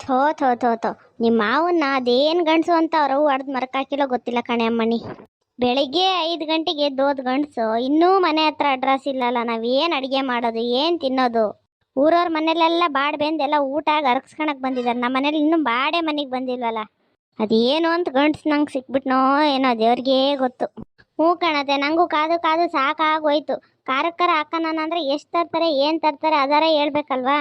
ಥೋ ಥೋ ಥೋ ಥೋ. ನಿಮ್ಮ ಮಾವನ್ನ ಅದೇನು ಗಂಡಸು ಅಂತ ಅವರು ಹೊಡೆದು ಮರಕ್ಕಾಕಿಲ್ಲೋ ಗೊತ್ತಿಲ್ಲ ಕಣೆ ಅಮ್ಮನಿ. ಬೆಳಿಗ್ಗೆ ಐದು ಗಂಟೆಗೆ ಎದ್ದೋದ್ ಗಂಡಸು ಇನ್ನೂ ಮನೆ ಹತ್ರ ಅಡ್ರೆಸ್ ಇಲ್ಲಲ್ಲ, ನಾವೇನು ಅಡುಗೆ ಮಾಡೋದು, ಏನು ತಿನ್ನೋದು? ಊರವ್ರ ಮನೇಲೆಲ್ಲ ಬಾಡ್ ಬೆಂದೆಲ್ಲ ಊಟ ಊಟ ಅರ್ಗಿಸ್ಕೊಳಕ್ ಬಂದಿದ್ದಾರೆ ನಮ್ಮ ಮನೇಲಿ ಇನ್ನೂ ಬಾಡೆ ಮನೆಗೆ ಬಂದಿಲ್ವಲ್ಲ? ಅದೇನು ಅಂತ ಗಂಡ್ಸ್ ನಂಗೆ ಸಿಕ್ಬಿಟ್ನೋ ಏನೋ ದೇವ್ರಿಗೆ ಗೊತ್ತು. ಹ್ಞೂ ಕಣತೆ, ನಂಗೂ ಕಾದು ಕಾದು ಸಾಕಾಗೋಯ್ತು. ಖಾರಕ್ಕರ ಹಾಕೋಣ ಅಂದರೆ ಎಷ್ಟು ತರ್ತಾರೆ, ಏನು ತರ್ತಾರೆ, ಅದಾರ ಹೇಳ್ಬೇಕಲ್ವಾ?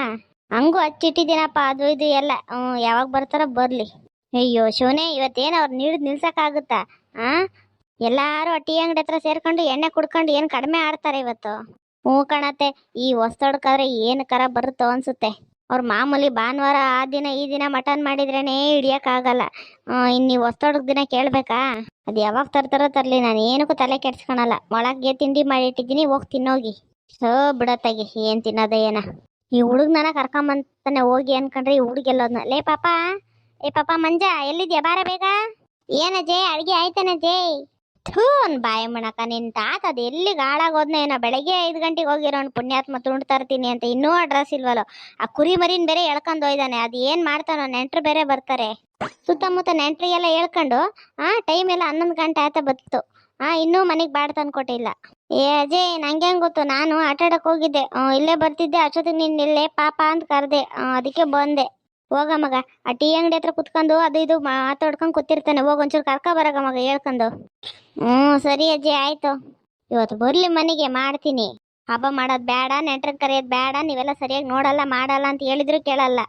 ಹಂಗೂ ಹಚ್ಚಿಟ್ಟಿದ್ದೀನಪ್ಪ. ಅದು ಇದು ಎಲ್ಲ. ಹ್ಞೂ, ಯಾವಾಗ ಬರ್ತಾರೋ ಬರಲಿ. ಅಯ್ಯೋ ಶಿವನೇ ಇವತ್ತೇನು ಅವ್ರು ನೀಡಿದ್ ನಿಲ್ಸಕ್ಕಾಗುತ್ತಾ? ಆ? ಎಲ್ಲಾರು ಟೀ ಅಂಗಡಿ ಹತ್ರ ಸೇರ್ಕೊಂಡು ಎಣ್ಣೆ ಕುಡ್ಕೊಂಡು ಏನು ಕಡಿಮೆ ಆಡ್ತಾರೆ ಇವತ್ತು? ಹ್ಞೂ ಕಾಣತ್ತೆ, ಈ ಹೊಸ್ತೊಡ್ಕಾದ್ರೆ ಏನು ಕರ ಬರುತ್ತೋ ಅನ್ಸುತ್ತೆ. ಅವ್ರ ಮಾಮೂಲಿ ಭಾನುವಾರ ಆ ದಿನ ಈ ದಿನ ಮಟನ್ ಮಾಡಿದ್ರೇನೆ ಹಿಡಿಯೋಕ್ಕಾಗಲ್ಲ. ಇನ್ನು ನೀವು ಹೊಸ್ತೊಡಕ್ ದಿನ ಕೇಳಬೇಕಾ? ಅದು ಯಾವಾಗ ತರ್ತಾರೋ ತರಲಿ, ನಾನು ಏನಕ್ಕೂ ತಲೆ ಕೆಡ್ಸ್ಕೊಳಲ್ಲ. ಮೊಳಗ್ಗೆ ತಿಂಡಿ ಮಾಡಿಟ್ಟಿದ್ದೀನಿ ಹೋಗಿ ತಿನ್ನೋಗಿ. ಸೋ ಬಿಡತ್ತಾಗಿ, ಏನು ತಿನ್ನೋದ ಏನ. ಈ ಹುಡುಗನ ಕರ್ಕೊಂಬಂತಾನೆ ಹೋಗಿ ಅನ್ಕೊಂಡ್ರೆ ಈ ಹುಡುಗೆಲ್ಲೋದ್ನ ಲೇ ಪಾಪ ಏ ಪಾಪ, ಮಂಜ, ಎಲ್ಲಿದ್ಯಾ? ಬಾರ ಬೇಗ. ಏನಜ್ಜೆ ಅಡ್ಗೆ ಆಯ್ತಾನಜ್ಜೆ ಥೂ ಒಂದ್ ಬಾಯಿ ಮಣಕ, ನಿನ್ ತಾತ ಅದು ಎಲ್ಲಿ ಹಾಳಾಗೋದ್ನ ಏನೋ. ಬೆಳಗ್ಗೆ ಐದು ಗಂಟೆಗೆ ಹೋಗಿರೋನ್ ಪುಣ್ಯಾತ್ಮ ತುಂಡು ತರ್ತೀನಿ ಅಂತ ಇನ್ನೂ ಅಡ್ರೆಸ್ ಇಲ್ವಲ್ಲ. ಆ ಕುರಿ ಮರಿನ ಬೇರೆ ಎಳ್ಕೊಂಡು ಹೋಯ್ದಾನೆ. ಅದು ಏನ್ ಮಾಡ್ತಾನೋ ನೆಂಟ್ರು ಬೇರೆ ಬರ್ತಾರೆ. ಸುತ್ತಮುತ್ತ ನೆಂಟ್ರಿಗೆಲ್ಲ ಹೇಳ್ಕೊಂಡು, ಆ ಟೈಮ್ ಎಲ್ಲ ಹನ್ನೊಂದು ಗಂಟೆ ಆಯ್ತಾ ಬತ್ತು ಆ, ಇನ್ನೂ ಮನೆಗೆ ಬಾಡ್ ತಂದ್ಕೊಟ್ಟಿಲ್ಲ ಏ ಅಜಯ್, ನಂಗೆ ಗೊತ್ತು? ನಾನು ಆಟ ಆಡಕ್ ಹೋಗಿದ್ದೆ. ಇಲ್ಲೇ ಬರ್ತಿದ್ದೆ. ಅಷ್ಟೊತ್ತಿಗೆ ನಿನ್ ಇಲ್ಲೇ ಪಾಪ ಅಂತ ಕರೆದೆ. ಅದಕ್ಕೆ ಬಂದೆ. ಹೋಗ ಮಗ. ಆ ಟೀ ಅಂಗಡಿ ಹತ್ರ ಕುತ್ಕೊಂಡು ಅದು ಇದು ಮಾತಾಡ್ಕೊಂಡು ಕೂತಿರ್ತಾನೆ. ಹೋಗ್ ಒಂಚೂರು ಕರ್ಕ ಬರಗ ಮಗ, ಹೇಳ್ಕೊಂಡು. ಹ್ಮ್, ಸರಿ ಅಜ್ಜಿ ಆಯ್ತು. ಇವತ್ತು ಬರ್ಲಿ ಮನೆಗೆ, ಮಾಡ್ತೀನಿ. ಹಬ್ಬ ಮಾಡೋದು ಬೇಡ ನೆಂಟ್ರಿಗೆ ಕರೆಯೋದು ಬೇಡ, ನೀವೆಲ್ಲ ಸರಿಯಾಗಿ ನೋಡಲ್ಲ, ಮಾಡಲ್ಲ ಅಂತ ಹೇಳಿದ್ರು ಕೇಳಲ್ಲ.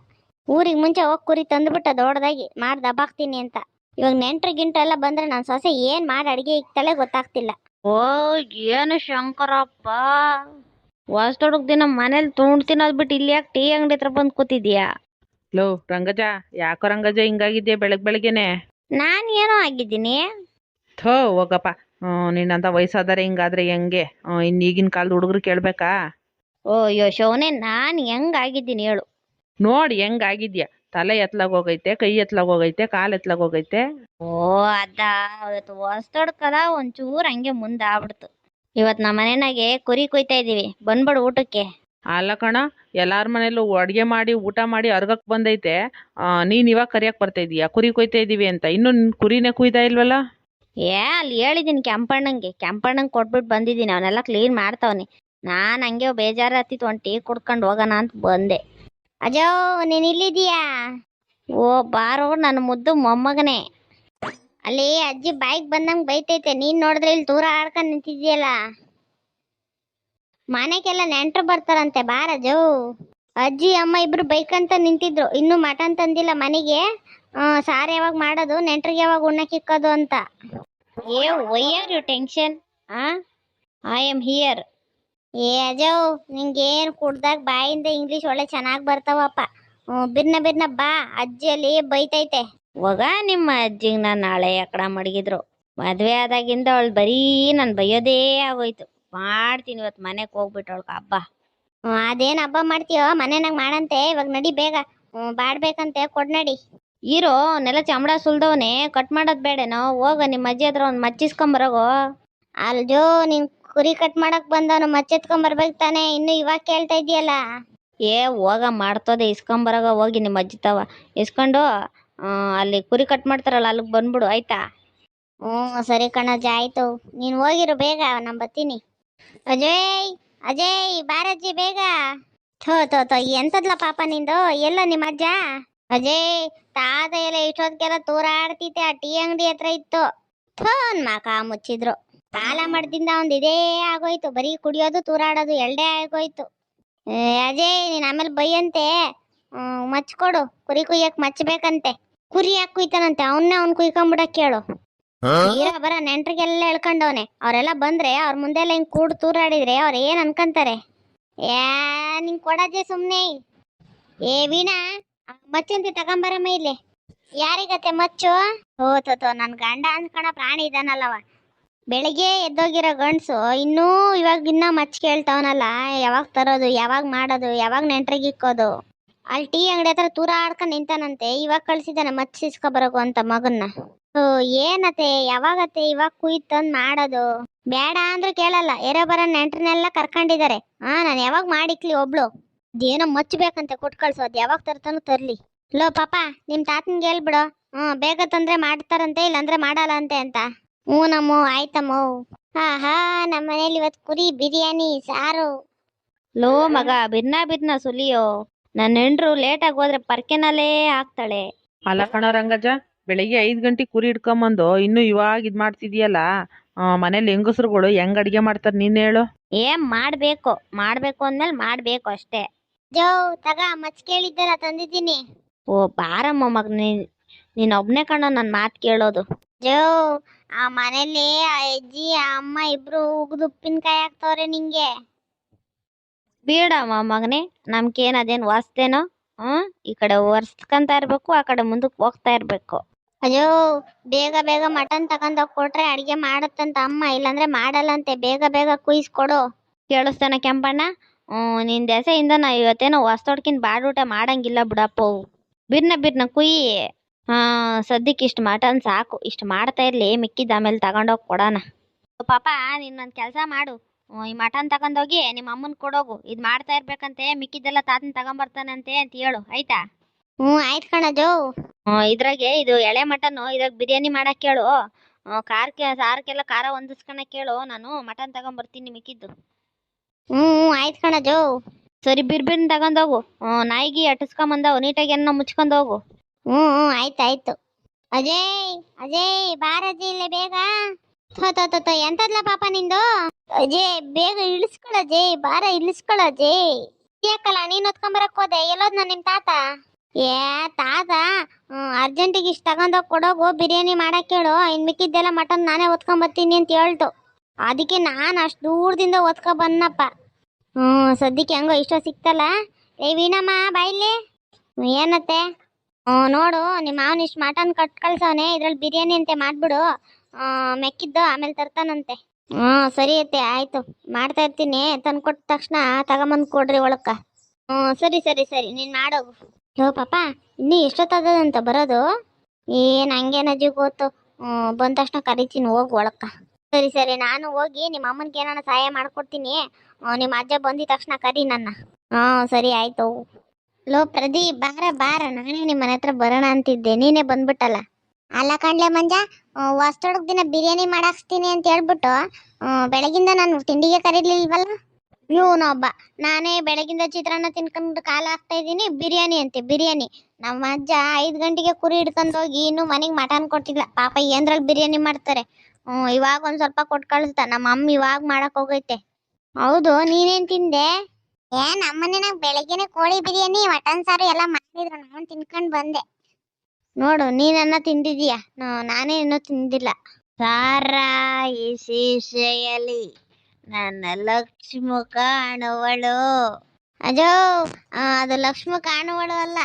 ಊರಿಗೆ ಮುಂಚೆ ಹೋಗಿ ಕುರಿ ತಂದ್ಬಿಟ್ಟ ದೊಡ್ಡದಾಗಿ, ಮಾಡಿ ದಬ್ಬಾಕ್ತೀನಿ ಅಂತ. ಇವಾಗ ನೆಂಟ್ರು ಗಿಂಟ್ರೆಲ್ಲ ಬಂದ್ರೆ ನನ್ನ ಸೊಸೆ ಏನು ಮಾಡಿ ಅಡುಗೆ ಇಕ್ತಾಳೆ ಗೊತ್ತಾಗ್ತಿಲ್ಲ. ಓ ಏನು ಶಂಕರಪ್ಪ? ಹೊಸ್ತೊಡಕ್ ದಿನ ಮನೇಲಿ ತುಂಡ್ ತಿನ್ನೋದ್ ಬಿಟ್ಟು ಇಲ್ಲಿ ಯಾಕೆ ಟೀ ಅಂಗಡಿ ಹತ್ರ ಬಂದು ಕೂತಿದ್ಯಾ? ಲೋ ರಂಗಜ ಯಾಕೋ ರಂಗಜ ಹಿಂಗಾಗಿದ್ಯಾ ಬೆಳಗ್ ಬೆಳಗ್ಗೆನೆ? ನಾನು ಏನೋ ಆಗಿದ್ದೀನಿ. ಥೋ ಹೋಗಪ್ಪ. ಹ್ಮ್, ನಿನ್ನಂತ ವಯಸ್ಸಾದರೆ ಹಿಂಗಾದ್ರೆ ಹೆಂಗೆ? ಹ್ಮ್, ಇನ್ ಈಗಿನ ಕಾಲದ ಹುಡುಗರು ಕೇಳ್ಬೇಕಾ? ಓ ನಾನು ಹೆಂಗಾಗಿದ್ದೀನಿ ಹೇಳು. ನೋಡಿ ಹೆಂಗಾಗಿದ್ಯಾ ತಲೆ ಎತ್ಲಾಗ್ ಹೋಗೈತೆ ಕೈ ಎತ್ಲಾಗ್ ಹೋಗೈತೆ ಕಾಲ್ ಎತ್ಲಾಗ್ ಹೋಗೈತೆ. ಓ ಅದ ಇವತ್ತು ಹೊಸ್ತೊಡ್ಕಲ್ಲ ಒಂಚೂರು ಹಂಗೆ ಮುಂದೆ ಆಗ್ಬಿಡ್ತು. ಇವತ್ತು ನಮ್ಮ ಮನೆನಾಗೆ ಕುರಿ ಕೊಯ್ತಾ ಇದೀವಿ ಬಂದ್ಬಿಡು ಊಟಕ್ಕೆ. ಅಲ್ಲ ಕಣ ಎಲ್ಲಾರ ಮನೇಲೂ ಅಡ್ಗೆ ಮಾಡಿ ಊಟ ಮಾಡಿ ಅರ್ಗಕ್ ಬಂದೈತೆ. ಆ, ನೀನ್ ಇವಾಗ ಕರಿಯಕ್ ಬರ್ತಾ ಇದೀಯಾ? ಕುರಿ ಕೊಯ್ತಾ ಇದೀವಿ ಅಂತ. ಇನ್ನು ನಿನ್ ಕುರಿನೇ ಕುಯ್ತಾ ಇಲ್ವಲ್ಲ? ಏ ಅಲ್ಲಿ ಹೇಳಿದೀನಿ ಕೆಂಪಣ್ಣಂಗೆ. ಕೆಂಪಣ್ಣಂಗೆ ಕೊಟ್ಬಿಟ್ಟು ಬಂದಿದ್ದೀನಿ ಅವನ್ನೆಲ್ಲ ಕ್ಲೀನ್ ಮಾಡ್ತಾವನಿ. ನಾನು ಹಂಗೆ ಬೇಜಾರು ಹತ್ತಿತ್ತು ಒಂದು ಟೀ ಕುಡ್ಕೊಂಡು ಹೋಗೋಣ ಅಂತ ಬಂದೆ. ಅಜೋ ನೀನ್ ಇಲ್ಲಿದೀಯಾ ಓ ಬಾರೋ ನನ್ನ ಮುದ್ದು ಮೊಮ್ಮಗನೇ. ಅಲ್ಲಿ ಅಜ್ಜಿ ಬಾಯಿಗೆ ಬಂದಂಗೆ ಬೈತೈತೆ. ನೀನ್ ನೋಡಿದ್ರೆ ಇಲ್ಲಿ ದೂರ ಆಡ್ಕೊಂಡು ನಿಂತಿದ್ಯಲ್ಲ ಮನೆಗೆಲ್ಲ ನೆಂಟ್ರು ಬರ್ತಾರಂತೆ ಬಾರಜೋ ಅಜ್ಜಿ ಅಮ್ಮ ಇಬ್ರು ಅಂತ ನಿಂತಿದ್ರು. ಇನ್ನು ಮಟನ್ ತಂದಿಲ್ಲ ಮನೆಗೆ. ಸಾರು ಯಾವಾಗ ಮಾಡೋದು ನೆಂಟ್ರಿಗೆ ಯಾವಾಗ ಉಣ್ಣಕ್ಕೆ ಇಕ್ಕೋದು ಅಂತ. ಏ ವೈಯರ್ ಯು ಟೆನ್ಷನ್ ಆ? ಐ ಆಮ್ ಹಿಯರ್ ಏ ನಿಂಗೆ ಏನು ಕುಡ್ದಾಗ ಬಾಯಿಂದ ಇಂಗ್ಲಿಷ್ ಒಳ್ಳೆ ಚೆನ್ನಾಗಿ ಬರ್ತಾವಪ್ಪ. ಬಿರ್ನ ಬಿರ್ನ ಬಾ ಅಜ್ಜಿ ಅಲ್ಲಿ ಬೈತೈತೆ. ಹೋಗ ನಿಮ್ಮ ಅಜ್ಜಿಗೆ ನಾನು ನಾಳೆ ಎಕಡ ಮಡಗಿದ್ರು. ಮದುವೆ ಆದಾಗಿಂದ ಅವಳು ಬರೀ ನಾನು ಬೈಯೋದೇ ಆಗೋಯ್ತು. ಮಾಡ್ತೀನಿ ಇವತ್ತು ಮನೆಗೆ ಹೋಗ್ಬಿಟ್ಟು ಅವಳಿಗೆ ಹಬ್ಬ. ಅದೇನ್ ಹಬ್ಬ ಮಾಡ್ತೀಯೋ ಮನೆನಾಗ ಮಾಡಂತೆ ಇವಾಗ ನಡಿ ಬೇಗ. ಹ್ಮ್, ಬಾಡ್ಬೇಕಂತೆ ಕೊಡ್ ನಡಿ. ಇರೋ ನೆಲ ಚಮಡ ಸುಲ್ದವನೆ ಕಟ್ ಮಾಡೋದು ಬೇಡನೋ ಹೋಗ ನಿಮ್ಮ ಅಜ್ಜಿ ಹತ್ರ ಒಂದು ಮಚ್ಚಿಸ್ಕೊಂಬರೋಗೋ ಅಲ್ಜೋ ನೀನ್ ಕುರಿ ಕಟ್ ಮಾಡಕ್ ಬಂದವನು ಮಚ್ಚೆತ್ಕೊಂಬರ್ಬೇಕು ತಾನೆ ಇನ್ನು ಇವಾಗ ಕೇಳ್ತಾ ಇದೀಯಲ್ಲ ಏ ಹೋಗ ಮಾಡ್ತದೆ. ಇಸ್ಕೊಂಬರಾಗ ಹೋಗಿ ನಿಮ್ಮ ಅಜ್ಜಿ ತವ. ಇಸ್ಕೊಂಡು ಆ, ಅಲ್ಲಿ ಕುರಿ ಕಟ್ ಮಾಡ್ತಾರಲ್ಲ ಅಲ್ಲಿಗೆ ಬಂದ್ಬಿಡು ಆಯ್ತಾ? ಹ್ಞೂ ಸರಿ ಕಣಜ್ಜ ಆಯ್ತು. ನೀನು ಹೋಗಿರು ಬೇಗ ನಾನು ಬರ್ತೀನಿ. ಅಜಯ್ ಅಜಯ್ ಬಾರಜ್ಜಿ ಬೇಗ. ಥೋ ಥೋ ಥೋ ಎಂತದ್ಲ ಪಾಪ ನಿಂದು? ಎಲ್ಲ ನಿಮ್ಮ ಅಜ್ಜ? ಅಜಯ್ ತಾತ ಎಲ್ಲ ಇಷ್ಟೊತ್ತಿಗೆಲ್ಲ ತೂರಾಡ್ತಿತ್ತೆ ಆ ಟೀ ಅಂಗಡಿ ಹತ್ರ ಇತ್ತು. ಥೋನ್ ಮಕ ಮುಚ್ಚಿದ್ರು. ಕಾಲ ಮಾಡ್ದಿಂದ ಒಂದ್ ಇದೇ ಆಗೋಯ್ತು. ಬರೀ ಕುಡಿಯೋದು ತೂರಾಡೋದು ಎಲ್ಡೇ ಆಗೋಯ್ತು. ಏ, ಅಜಯ್ ನೀನ್ ಆಮೇಲೆ ಬೈಯಂತೆ. ಹ್ಮ್, ಮಚ್ಕೊಡು. ಕುರಿ ಕುಯ್ಯಕ್ ಮಚ್ಬೇಕಂತೆ. ಕುರಿ ಯಾಕೆ ಕುಯ್ತಾನಂತೆ? ಅವನ್ನ ಅವ್ನ್ ಕುಯ್ಕೊಂಬಿಡಕ್ ಕೇಳು. ಬರ ನೆಂಟ್ರಿಗೆಲ್ಲ ಹೇಳ್ಕೊಂಡವನೆ. ಅವರೆಲ್ಲ ಬಂದ್ರೆ ಅವ್ರ ಮುಂದೆಲ್ಲ ಹಿಂಗ್ ಕೂಡ್ ತೂರಾಡಿದ್ರೆ ಅವ್ರ ಏನ್ ಅನ್ಕಂತಾರೆ? ಯಾ ನಿಂಗ್ ಕೊಡದೆ ಸುಮ್ನೆ. ಏ ವೀಣಾ ಮಚ್ಚಂತೆ ಮಚ್ಚಂತಿ ತಗೊಂಬರಮ್ಮ ಇಲ್ಲಿ. ಯಾರಿಗತ್ತೆ ಮಚ್ಚು? ಓ ತೋ ನನ್ ಗಂಡ ಅನ್ಕಣ ಪ್ರಾಣಿ ಇದಾನಲ್ಲವ. ಬೆಳಿಗ್ಗೆ ಎದ್ದೋಗಿರೋ ಗಂಡಸು ಇನ್ನೂ ಇವಾಗ ಇನ್ನ ಮಚ್ ಕೇಳ್ತಾವನಲ್ಲ, ಯಾವಾಗ ತರೋದು, ಯಾವಾಗ ಮಾಡೋದು, ಯಾವಾಗ ನೆಂಟ್ರಿಗೆ ಇಕ್ಕೋದು. ಅಲ್ಲಿ ಟೀ ಅಂಗಡಿ ಹತ್ರ ತೂರ ಆಡ್ಕೊಂಡ್ ನಿಂತಾನಂತೆ, ಇವಾಗ ಕಳ್ಸಿದಾನೆ ಮಚ್ ಇಸ್ಕೊ ಬರೋಕು ಅಂತ ಮಗನ್ನ. ಓ ಏನತ್ತೆ, ಯಾವಾಗತ್ತೆ ಇವಾಗ ಕುಯ್ತಂದ್ ಮಾಡೋದು? ಬೇಡ ಅಂದ್ರೆ ಕೇಳಲ್ಲ, ಎರೆ ಬರೋ ನೆಂಟ್ರನ್ನೆಲ್ಲ ಕರ್ಕೊಂಡಿದ್ದಾರೆ. ಹಾ, ನಾನು ಯಾವಾಗ ಮಾಡಿಕ್ಲಿ ಒಬ್ಳು? ಅದೇನೋ ಮಚ್ಚಬೇಕಂತೆ ಕೊಟ್ಟು ಕಳ್ಸೋದು, ಯಾವಾಗ ತರ್ತಾನು ತರ್ಲಿ. ಲೋ, ಪಾಪ ನಿಮ್ಮ ತಾತನ್ಗೆ ಹೇಳ್ಬಿಡು. ಹ್ಞೂ ಬೇಗ ತಂದ್ರೆ ಮಾಡ್ತಾರಂತೆ, ಇಲ್ಲಾಂದ್ರೆ ಮಾಡಲ್ಲ ಅಂತೆ ಅಂತ. ಹ್ಞೂ ನಮ್ಮೋ ಆಯ್ತಮ್ಮೋ. ಹಾ ಹಾ ನಮ್ಮ ಮನೇಲಿ ಇವತ್ತು ಕುರಿ ಬಿರಿಯಾನಿ ಸಾರು. ಲೋ ಮಗ ಬಿರ್ನಾ ಬಿರ್ನಾ ಸುಲಿಯೋ. ನನ್ನ ಹೆಂಡ್ರು ಲೇಟಾಗಿ ಹೋದ್ರೆ ಪರ್ಕೆನಲ್ಲೇ ಆಗ್ತಾಳೆ ಅಲ್ಲ ಕಣ ರಂಗಜ್ಜ ಬೆಳಿಗ್ಗೆ ಐದು ಗಂಟೆ ಕುರಿ ಹಿಡ್ಕೊಂಬಂದು ಇನ್ನು ಇವಾಗ ಇದು ಮಾಡ್ತಿದ್ಯಲ್ಲ ಮನೇಲಿ ಹೆಂಗಸ್ರುಗಳು ಹೆಂಗ್ ಅಡಿಗೆ ಮಾಡ್ತಾರೆ ನೀನ್ ಹೇಳು. ಏನ್ ಮಾಡ್ಬೇಕು ಮಾಡ್ಬೇಕು ಅಂದ್ಮೇಲೆ ಮಾಡ್ಬೇಕು ಅಷ್ಟೇ. ಜೋ ತಗ ಮಚ್ ಕೇಳಿದ್ದಲ್ಲ ತಂದಿದ್ದೀನಿ. ಓ ಬಾರಮ್ಮ ಮಗ ನೀನ್ ನೀನ್ ಒಬ್ನೇ ಕಣ ನನ್ನ ಮಾತು ಕೇಳೋದು. ಜೋ ಆ ಮನೇಲಿ ಆ ಅಜ್ಜಿ ಆ ಅಮ್ಮ ಇಬ್ರು ಉಗ್ದು ಉಪ್ಪಿನಕಾಯಿ ಹಾಕ್ತವ್ರೆ ನಿಂಗೆ. ಬೇಡಮ್ಮ ಮಗನೇ ನಮ್ಗೇನ್ ಅದೇನ್ ವಾಸ್ತೇನೋ ಹ್ಮ್ ಈ ಕಡೆ ಒರ್ಸ್ಕೊಂತ ಇರಬೇಕು ಆ ಕಡೆ ಮುಂದಕ್ಕೆ ಹೋಗ್ತಾ ಇರಬೇಕು. ಅಯ್ಯೋ ಬೇಗ ಬೇಗ ಮಟನ್ ತಗೊಂಡೋಗ್ ಕೊಟ್ರೆ ಅಡಿಗೆ ಮಾಡತ್ತಂತ ಅಮ್ಮ ಇಲ್ಲಾಂದ್ರೆ ಮಾಡಲ್ಲಂತೆ ಬೇಗ ಬೇಗ ಕುಯ್ಸ್ಕೊಡು. ಕೇಳಿಸ್ತಾನ ಕೆಂಪಣ್ಣ? ಹ್ಮ್ ನಿನ್ ದೆಸೆಯಿಂದ ನಾ ಇವತ್ತೇನೋ ಹೊಸ್ತೊಡ್ಕಿನ್ ಬಾಡೂಟ ಮಾಡಂಗಿಲ್ಲ ಬಿಡಪ್ಪ. ಬಿರ್ನ ಬಿರ್ನ ಕುಯ್ಯಿ. ಸದ್ಯಕ್ಕೆ ಇಷ್ಟು ಮಟನ್ ಸಾಕು. ಇಷ್ಟು ಮಾಡ್ತಾ ಇರಲಿ ಮಿಕ್ಕಿದ್ದು ಆಮೇಲೆ ತಗೊಂಡೋಗಿ ಕೊಡೋಣ. ಪಾಪ ನೀನು ಒಂದು ಕೆಲಸ ಮಾಡು. ಈ ಮಟನ್ ತಗೊಂಡೋಗಿ ನಿಮ್ಮ ಅಮ್ಮನ ಕೊಡೋಗು. ಇದು ಮಾಡ್ತಾ ಇರ್ಬೇಕಂತೆ ಮಿಕ್ಕಿದ್ದೆಲ್ಲ ತಾತನ್ ತಗೊಂಬರ್ತಾನಂತೆ ಅಂತ ಹೇಳು. ಆಯ್ತಾ? ಹ್ಞೂ ಆಯ್ತು ಕಣ ಜೋ. ಹ್ಮ್, ಇದ್ರಾಗೆ ಇದು ಎಳೆ ಮಟನ್ ಇದ್ರಾಗ ಬಿರಿಯಾನಿ ಮಾಡಕ್ಕೆ ಕೇಳು. ಖಾರಕ್ಕೆ ಸಾರಕ್ಕೆಲ್ಲ ಖಾರ ಹೊಂದಿಸ್ಕೊಳಕ್ಕೆ ಕೇಳು. ನಾನು ಮಟನ್ ತಗೊಂಬರ್ತೀನಿ ಮಿಕ್ಕಿದ್ದು. ಹ್ಞೂ ಹ್ಞೂ ಆಯ್ತು ಕಣ ಜೋ. ಸರಿ ಬಿರ್ಬಿರ್ನ ತಗೊಂಡೋಗು. ನಾಯಿಗೆ ಅಟ್ಟಿಸ್ಕೊಂಬಂದವು ನೀಟಾಗಿ ಏನೋ ಮುಚ್ಕೊಂಡ್ ಹೋಗು ಹ್ಞೂ ಹ್ಞೂ ಆಯ್ತು ಆಯ್ತು. ಅಜಯ್ ಅಜಯ್ ಬಾರಜಿ ಇಲ್ಲೇ ಬೇಗ. ಥೋ ಥೋ ಥೋ ಎಂತದ್ಲ ಪಾಪ ನಿಂದು? ಅಜಯ್, ಬೇಗ ಇಳಿಸ್ಕೊಳ ಅಜಯ್, ಬಾರ ಇಳಿಸ್ಕೊಳ ಅಜಯ್. ಯಾಕಲ್ಲ, ನೀನ್ ಹೊತ್ಕೊಂಬರಕ್ ಹೋದೆ? ಎಲ್ಲೋದ್ನ ನಿಮ್ ತಾತ? ಏ, ತಾತ ಅರ್ಜೆಂಟಿಗೆ ಇಷ್ಟು ತಗೊಂಡೋಗಿ ಕೊಡೋಗು, ಬಿರಿಯಾನಿ ಮಾಡಕ್ ಹೇಳು. ಇನ್ ಮಿಕ್ಕಿದ್ದೆಲ್ಲ ಮಟನ್ ನಾನೇ ಹೊತ್ಕೊಂಬರ್ತೀನಿ ಅಂತ ಹೇಳ್ತು. ಅದಕ್ಕೆ ನಾನು ಅಷ್ಟು ದೂರದಿಂದ ಹೊತ್ಕೊ ಬಂದನಪ್ಪ. ಹ್ಞೂ ಸದ್ಯಕ್ಕೆ ಹೆಂಗೋ ಇಷ್ಟೋ ಸಿಕ್ತಲ್ಲ. ಏ, ವೀಣಮ್ಮ ಬಾಯಿಲಿ ಏನತ್ತೆ? ನೋಡು ನಿಮ್ಮ ಮಾವನ ಇಷ್ಟು ಮಟನ್ ಕಟ್ ಕಳ್ಸವನೆ, ಇದ್ರಲ್ಲಿ ಬಿರಿಯಾನಿ ಅಂತೆ ಮಾಡ್ಬಿಡು. ಮೆಕ್ಕಿದ್ದು ಆಮೇಲೆ ತರ್ತಾನಂತೆ. ಹ್ಞೂ ಸರಿ ಐತೆ ಆಯ್ತು. ಮಾಡ್ತಾ ಇರ್ತೀನಿ, ತಂದು ಕೊಟ್ಟ ತಕ್ಷಣ ತಗೊಂಬಂದು ಕೊಡ್ರಿ ಒಳಕ್ಕೆ. ಹ್ಞೂ ಸರಿ ಸರಿ ಸರಿ, ನೀನು ಮಾಡೋಗು ಯೋ, ಪಾಪ, ಇನ್ನೂ ಎಷ್ಟೊತ್ತಾಗದಂತ ಬರೋದು? ಏನು, ಹಂಗೇನ ಅಜ್ಜಿ ಗೊತ್ತು. ಬಂದ ತಕ್ಷಣ ಕರಿತೀನಿ, ಹೋಗು ಒಳಕ್ಕೆ. ಸರಿ ಸರಿ, ನಾನು ಹೋಗಿ ನಿಮ್ಮ ಅಮ್ಮನಿಗೆ ಏನಾನ ಸಹಾಯ ಮಾಡ್ಕೊಡ್ತೀನಿ. ನಿಮ್ಮ ಅಜ್ಜ ಬಂದಿದ ತಕ್ಷಣ ಕರಿ ನನ್ನ. ಹ್ಞೂ ಸರಿ, ಆಯ್ತು ಲೋ ಪ್ರದಿ ಬಾರ ಬಾರ. ನಾನೇ ನಿಮ್ಮ ಮನೆ ಹತ್ರ ಬರೋಣ ಅಂತಿದ್ದೆ. ನೀನೇ ಬಂದ್ಬಿಟ್ಟಲ್ಲ? ಅಲ್ಲ ಕಣ್ಲೆ ಮಂಜ ಹೊಸ್ತೊಡಗ್ ದಿನ ಬಿರಿಯಾನಿ ಮಾಡಾಕ್ಸ್ತೀನಿ ಅಂತ ಹೇಳ್ಬಿಟ್ಟು ಬೆಳಗಿಂದ ನಾನು ತಿಂಡಿಗೆ ಕರೀಲಿಲ್ವಲ್ಲ? ಇವನೊಬ್ಬ ನಾನೇ ಬೆಳಗಿಂದ ಚಿತ್ರಾನ್ನ ತಿನ್ಕೊಂಡು ಕಾಲ ಹಾಕ್ತಾ ಇದ್ದೀನಿ. ಬಿರಿಯಾನಿ ಅಂತೆ, ಬಿರಿಯಾನಿ. ನಮ್ಮ ಅಜ್ಜ ಐದು ಗಂಟೆಗೆ ಕುರಿ ಹಿಡ್ಕೊಂಡು ಹೋಗಿ ಇನ್ನೂ ಮನೆಗೆ ಮಟನ್ ಕೊಟ್ಟಿಲ್ಲ ಪಾಪ ಏನ್ರಲ್ಲಿ ಬಿರಿಯಾನಿ ಮಾಡ್ತಾರೆ? ಹ್ಞೂ ಇವಾಗ ಒಂದು ಸ್ವಲ್ಪ ಕೊಟ್ಟು ಕಳಿಸ್ತಾ ನಮ್ಮ ಅಮ್ಮ ಇವಾಗ ಮಾಡಕ್ಕೆ ಹೋಗೈತೆ. ಹೌದು, ನೀನೇನು ತಿಂದೆ? ಏ ನಮ್ಮನೆನಾಗ ಬೆಳಗ್ಗೆನೆ ಕೋಳಿ ಬಿರಿಯಾನಿ ಮಟನ್ ಸಾರು ಎಲ್ಲ ಮಾಡಿದ್ರು. ನಾನು ತಿನ್ಕೊಂಡ್ ಬಂದೆ. ನೋಡು ನೀನನ್ನ ತಿಂದಿದೀಯ. ನಾ- ನಾನೇ ಇನ್ನೂ ತಿಂದಿಲ್ಲ. ಸಾರಾಯಿ ಶೀಶೆಯಲ್ಲಿ ನನ್ನ ಲಕ್ಷ್ಮಿ ಕಾಣುವಳು ಅಜೋ ಆ, ಅದು ಲಕ್ಷ್ಮಿ ಕಾಣುವಳು ಅಲ್ಲ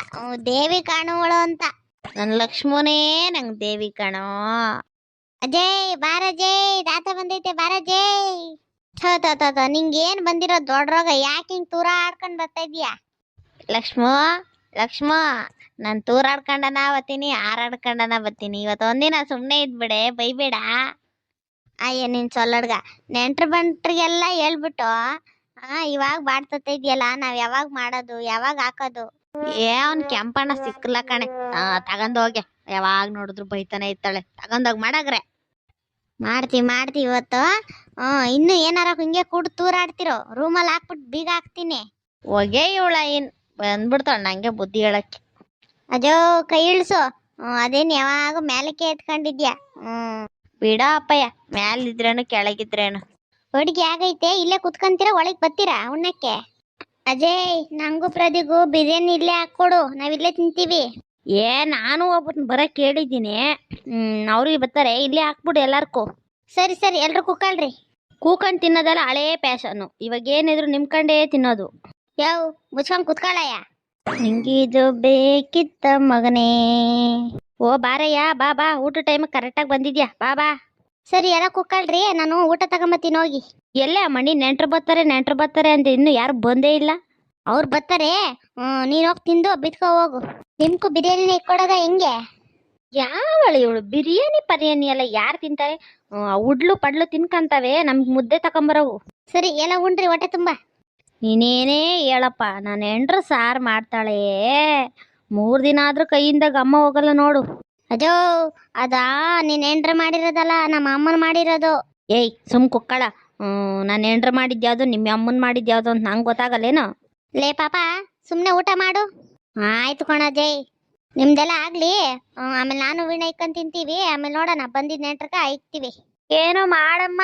ದೇವಿ ಕಾಣುವಳು ಅಂತ. ನನ್ನ ಲಕ್ಷ್ಮನೇ ನಂಗೆ ದೇವಿ ಕಣೋ. ಅಜಯ್ ಬಾರಜಯ್ ದಾತ ಬಂದೈತೆ ಬಾರಜಯ್. ನಿಂಗೇನ್ ಬಂದಿರೋ ದೊಡ್ಡ ರೋಗ? ಯಾಕೆ ಹಿಂಗ್ ತೂರ ಆಡ್ಕೊಂಡ್ ಬರ್ತಾ ಇದೀಯಾ ಲಕ್ಷ್ಮೋ, ಲಕ್ಷ್ಮ, ನಾನು ತೂರಾಡ್ಕೊಂಡನ ಬತ್ತೀನಿ, ಆರಾಡ್ಕೊಂಡನ ಬತ್ತೀನಿ. ಇವತ್ತು ಒಂದಿನ ಸುಮ್ಮನೆ ಇದ್ಬಿಡೆ, ಬೈಬೇಡ. ಅಯ್ಯ, ನಿನ್ ಸೊಲ್ಲಡ್ಗ ನೆಂಟ್ರು ಬಂಟ್ರಿಗೆಲ್ಲ ಹೇಳ್ಬಿಟ್ಟು, ಆ, ಇವಾಗ ಬಾಡ್ತತ್ತ ಇದೆಯಲ್ಲ, ನಾವ್ ಯಾವಾಗ ಮಾಡೋದು, ಯಾವಾಗ ಹಾಕೋದು? ಏ, ಅವ್ನ್ ಕೆಂಪಣ್ಣ ಸಿಕ್ಕಲ್ಲ ಕಣೆ. ತಗೊಂಡೋಗೆ ಯಾವಾಗ ನೋಡಿದ್ರು ಬೈತಾನೆ ಇರ್ತಾಳೆ. ತಗೊಂಡೋಗ್ ಮಾಡಾಗ್ರೆ. ಮಾಡ್ತೀವಿ ಮಾಡ್ತೀವಿ ಇವತ್ತು. ಹ್ಮ್ ಇನ್ನು ಏನಾರ ಹಿಂಗೆ ಕೂಡ್ ತೂರಾಡ್ತಿರೋ ರೂಮಲ್ಲಿ ಹಾಕ್ಬಿಟ್ಟು ಬೀಗ ಹಾಕ್ತೀನಿ. ಹೊಗೆ ಇವಳ ಏನ್ ಬಂದ್ಬಿಡ್ತಾಳ ನಂಗೆ ಬುದ್ಧಿ ಹೇಳಕ್ಕೆ. ಅಜೋ ಕೈ ಇಳಿಸು. ಅದೇನ್ ಯಾವಾಗ ಮೇಲಕ್ಕೆ ಎತ್ಕೊಂಡಿದ್ಯಾ? ಹ್ಮ್ ಬಿಡ ಅಪ್ಪಯ್ಯ ಮ್ಯಾಲಿದ್ರೇನು ಕೆಳಗಿದ್ರೇನು. ಹುಡುಗಿ ಆಗೈತೆ ಇಲ್ಲೇ ಕುತ್ಕೊಂತೀರ ಒಳಗೆ ಬರ್ತೀರಾ ಉಣ್ಣಕ್ಕೆ? ಅಜಯ್ ನಂಗೂ ಪ್ರದಿಗೂ ಬಿರಿಯಾನಿ ಇಲ್ಲೇ ಹಾಕ್ಕೊಡು ನಾವಿಲ್ಲೇ ತಿಂತೀವಿ. ಏ ನಾನು ಒಬ್ಬರನ್ನ ಬರಕ್ಕೆ ಕೇಳಿದ್ದೀನಿ. ಹ್ಮ್ ಅವ್ರಿಗೆ ಬರ್ತಾರೆ. ಇಲ್ಲೇ ಹಾಕ್ಬಿಡು ಎಲ್ಲಾರ್ಗೂ ಸರಿ ಸರಿ ಎಲ್ಲರೂ ಕೂಕಳ್ರಿ. ಕೂಕೊಂಡ್ ತಿನ್ನೋದೆಲ್ಲ ಹಳೇ ಪ್ಯಾಷನ್ನು. ಇವಾಗ ಏನಿದ್ರು ನಿಮ್ಕಂಡೇ ತಿನ್ನೋದು. ಯಾವ ಮುಚ್ಕೊಂಡ್ ಕುತ್ಕೊಳ್ಳಯ್ಯ ನಿಂಗಿದು ಬೇಕಿತ್ತ ಮಗನೇ. ಓ ಬಾರಯ್ಯ ಬಾ ಬಾ ಊಟ ಟೈಮ್ ಕರೆಕ್ಟಾಗಿ ಬಂದಿದ್ಯಾ? ಬಾ ಬಾ. ಸರಿ ಎಲ್ಲ ಕುಕ್ಕಳ್ರಿ ನಾನು ಊಟ ತಗೊಂಬತ್ತೀನಿ ಹೋಗಿ ಎಲ್ಲೇ ಮಣಿ ನೆಂಟ್ರು ಬರ್ತಾರೆ ನೆಂಟ್ರು ಬರ್ತಾರೆ ಅಂತ ಇನ್ನು ಯಾರು ಬಂದೇ ಇಲ್ಲ. ಅವ್ರು ಬರ್ತಾರೆ. ಹ್ಞೂ ನೀನು ಹೋಗಿ ತಿಂದು ಬಿತ್ಕೊ ಹೋಗು. ನಿಮ್ಗೂ ಬಿರಿಯಾನಿ ಕೊಡದ ಹೆಂಗೆ? ಯಾವಳು ಇವಳು? ಬಿರಿಯಾನಿ ಪರಿಯಾನಿ ಎಲ್ಲ ಯಾರು ತಿಂತಾರೆ? ಉಡ್ಲು ಪಡ್ಲು ತಿನ್ಕಂತಾವೆ ನಮ್ಗೆ ಮುದ್ದೆ ತಕೊಂಬರವು ಸರಿ ಎಲ್ಲ ಉಂಡ್ರಿ ಹೊಟ್ಟೆ ತುಂಬ. ನೀನೇನೇ ಹೇಳಪ್ಪ ನಾನು ಎಂಡ್ರು ಸಾರು ಮಾಡ್ತಾಳೆ. ಮೂರು ದಿನ ಆದರೂ ಕೈಯಿಂದ ಗಮ್ಮ ಹೋಗಲ್ಲ ನೋಡು. ಅಜೋ ಅದಾ ನೀನ್ ಹೆಂಡ್ರ ಮಾಡಿರೋದಲ್ಲ ನಮ್ಮ ಅಮ್ಮನ ಮಾಡಿರೋದು. ಏಯ್ ಸುಮ್ ಕುಕ್ಕಳ. ನಾನು ಹೆಂಡ್ರ ಮಾಡಿದ್ಯಾವುದು ನಿಮ್ಮ ಅಮ್ಮನ ಮಾಡಿದ್ಯಾವ್ದು ಅಂತ ನಂಗೆ ಗೊತ್ತಾಗಲ್ಲೇನು? ಲೇ ಪಾಪ ಸುಮ್ಮನೆ ಊಟ ಮಾಡು. ಆಯ್ತು ಕಣ ಜೈ ನಿಮ್ದೆಲ್ಲ ಆಗ್ಲಿ? ಆಮೇಲೆ ನಾನು ವೀಣ ಇಕ್ಕಂಡ್ ತಿಂತೀವಿ. ಆಮೇಲೆ ನೋಡೋಣ, ಬಂದಿದ್ ನೆಂಟ್ರಕ ಇಕ್ತೀವಿ ಏನೋ ಮಾಡಮ್ಮ.